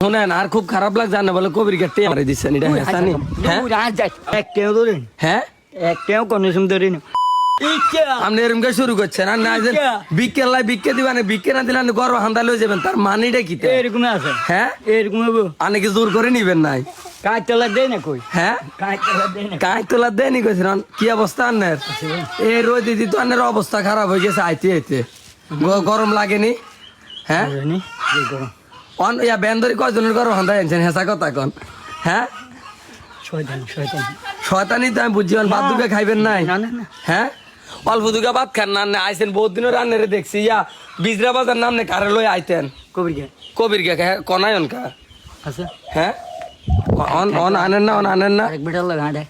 শুনেন আর খুব খারাপ লাগছে না বলে কবির গেটে মারে দিচ্ছেন এটা হেসানি হ্যাঁ? একটাও হ্যাঁ? কন্ডিশন ধরেন। আপনি এরকম করে শুরু করছেন আর না যে বিকেল লাই বিকে দিবেন বিকে না দিলে গর্ব হান্দা লয়ে যাবেন তার মানিটা কি এরকম আছে। হ্যাঁ? এরকম হব। আপনি কি জোর করে নিবেন নাই? কাজ তোলা দেয় না কই? হ্যাঁ? কাজ তোলা দেয় না কাই? তোলা দেয়নি কইছিলেন কি অবস্থা আন্নের? এই রোদ দিদি তো আন্নের অবস্থা খারাপ হয়ে গেছে আইতে আইতে। গরম লাগেনি? হ্যাঁ? অন ইয়া বেন্দরি কয়জনের গরম হান্দা আনছেন হেসা কথা কন। হ্যাঁ? শয়তান শয়তান। শয়তানি তো আমি বুঝছি বাদ দুকে খাইবেন নাই? না না না। হ্যাঁ? অল্প দুগা ভাত খান না আইসেন বহুত দিনের রান্নারে দেখছি ইয়া বিজরা বাজার নাম নে কারে লই আইতেন? কবির গে কবির কে কনায়ন কা আছে? হ্যাঁ? অন অন আনেন না অন আনেন না? আরেক বেটার লাগা হাঁটে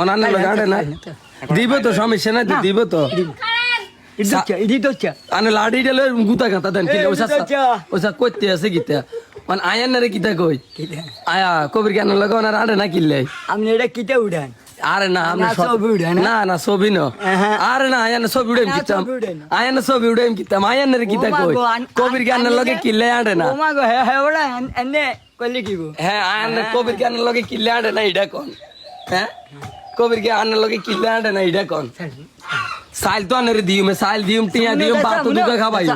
অন আনেন লাগাড়ে না? দিব তো সমস্যা নাই তো, দিব তো। ইদি তো ইদি তো চা আনে লাড়ি ডেলে গুতা গাতা দেন কি ওসা। ওসা কইতে আছে গিতা। অন আয়ান না রে কিতা কই আয়া কবির কেন লাগা না রাড়ে না কিল্লে আপনি এটা কিটা উঠান আরে না আমরা না, সব- ছবি উঠায় না? না ছবি ন। আরে না আয়ান ছবি উড়াইম কিতাম। আয়ান ছবি উড়াইম কিতাম। আয়ান রে কিতা কই? কবির গান আন- লগে কিল্লে আড়ে না। ও গো হে হে ওরা এনে কইলে কি হ্যাঁ আয়ান কবির লগে কিল্লে আড়ে না এটা কোন। হ্যাঁ কবির গান লগে কিল্লে আড়ে না এটা কোন। সাইল তো আনের দিউম সাইল দিউম টিয়া দিউম বাতো দুকে খাবাইম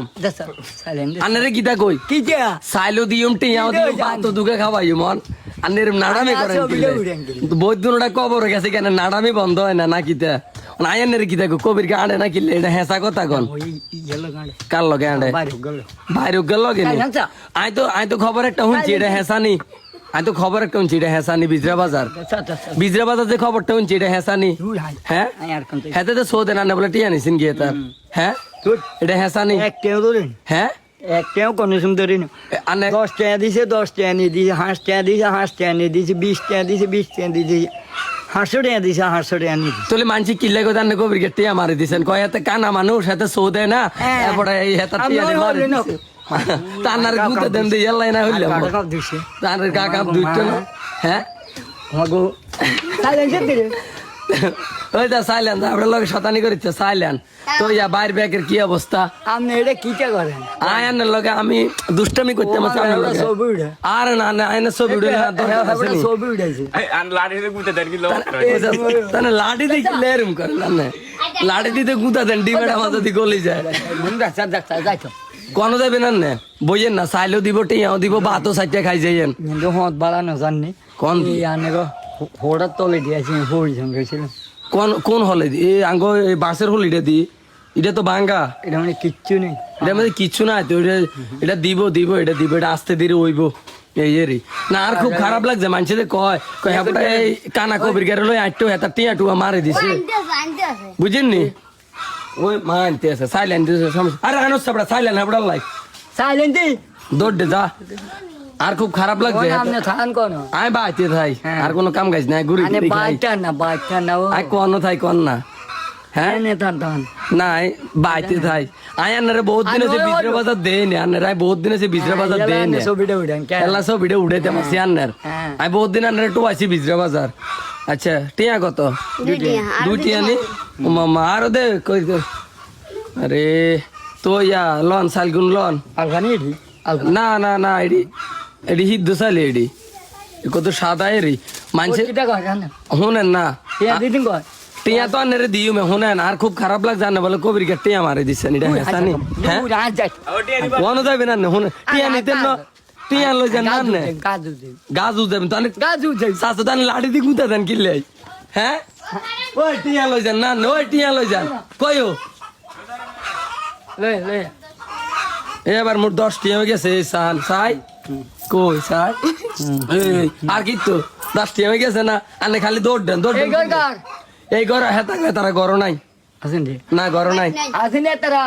আনারে কিতা কই কি যা সাইলো দিউম টিয়াও দিউম বাতো দুকে খাবাইম মন আনের নাড়ামি করেন দিলি। বহুত দিনটা কবর গেছে কেন নাড়ামি বন্ধ হয় না না কিতা আয়ানের কিতা কই কবির গান আড়ে না কিল্লে এটা হেসা কথা কোন গাড়ি কার লগে আড়ে বাইরে গেল বাইরে গেল লগে। আই তো আই তো খবর একটা শুনছি এটা হেসানি আই তো খবর একটা শুনছি এটা হেসানি বিজরা বাজার। আচ্ছা আচ্ছা বিজরা বাজার যে খবরটা শুনছি এটা হেসানি হ্যাঁ। কোন হেতে তো সৌদে না বলে টিয়া নিছেন গিয়ে তার। হ্যাঁ? এটা হেসানি হ্যাঁ? একটাও এ, আনে দশ টাকা দিছে দশ টাকা নিয়ে দিছে হাঁস টাকা দিছে হাঁস টাকা নিয়ে দিছে বিশ টাকা দিছে বিশ টাকা দিছে হাঁসশো টাকা দিছে হাঁসশো টাকা নিয়ে দিছে। তোলে মানছি কিল্লে কো তার কবির কে টিয়া মারি দিছেন। কয় হাতে কানা মানুষ হাতে সৌদে না হ্যাঁ। এই হাতে দিয়ে। তানার গুতে দেন দিয়ে এলাই না হইলাম কাপ দুইটা না হ্যাঁ? আমাগো সাইলেন্ট দিলে ওই তো সাইলেন আপনার লগে শতানি করিচ্ছে সাইলেন তো ইয়া বাইর ব্যাগের কি অবস্থা? আপনি এটা করেন? লগে আমি দুষ্টামি করতে লগে। ছবি আরে না না ছবি দরকার আছে দিয়ে কি লেরম না না লাঠি দিতে গুঁতা দেন ডিমেটা মাথা দিয়ে গলি যায়। কোন যাবে না নে? বইয়েন না চাইলেও দিব টিয়াও দিব ভাতও সাইটে খাই যাইয়েন। কিন্তু হত বাড়ানো জাননি? কোন? আনে গো হোড়ার তলে দিয়েছি হোড়ি কোন কোন হলে দি? এই আঙ্গ এই বাঁশের হল এটা দি। এটা তো বাঙ্গা এটা মানে কিচ্ছু নেই। এটা মানে কিচ্ছু নাই তো এটা এটা দিব দিব এটা দিব এটা আস্তে ধীরে ওইব। এই এরি না আর খুব খারাপ লাগছে মানুষদের কয় কয় হ্যাঁ এই কানা কবির গেরে লই আটটো হেতা টিয়া টুয়া মারে দিছে। বুঝেন নি? ওই মানতে আছে সাইলেন্ট সমস্যা। আরে আনো সাবড়া সাইলেন্ট হাবড়া লাই। সাইলেন্ট দৌড় দে যা। আর খুব খারাপ লাগছে আপনি থান কোন? আয় বাইতে থাই আর কোনো কাম কাজ নাই ঘুরি বাইটা না বাইটা না ও। আয় কোন থাই কোন না। হ্যাঁ? নাই বাইতে আনারে বহুত দিন আছে বিদ্রে বাজার নি আনারে বহুত দিন আছে বিদ্রে বাজার নি এলা সব ভিডিও উড়াইতে মাসি আনার হ্যাঁ। আয় বহুত দিন আনারে টু আইছি বিদ্রে বাজার। আচ্ছা টিয়া কত? দুটি আনি? ও মামা আরও দে কই আরে তো ইয়া লন। সালগুন লন না না না এডি এডি হিদ্দু সালে এডি। কত সাদা এরি। মানছে শুনেন না। কয়? টিয়া তো আনারে দিও মে শুনেন আর খুব খারাপ লাগ জানে বলে কবির কে টিয়া মারে দিছেন এটা হেসানি। হ্যাঁ? দূর আজ যাই কোন যাবে না শুন টিয়া নিতে না টিয়া লই যান না নে গাজু দে গাজু দেবেন তাহলে গাজু দে সাসু তান লাড়ি দি গুতা দেন কিলে হ্যাঁ? ওই টিয়া লই যান না ওই টিয়া লই যান কইও লে লে এবার মোট দশ টিয়া হয়ে গেছে সান সাই? কই সাই? আর কি তো দশ টিয়া হয়ে গেছে না? আনে খালি দৌড় দেন দৌড় দেন। গর গর এই ঘর হেতা তারা গর নাই। আসেন না গর নাই। আসেন তারা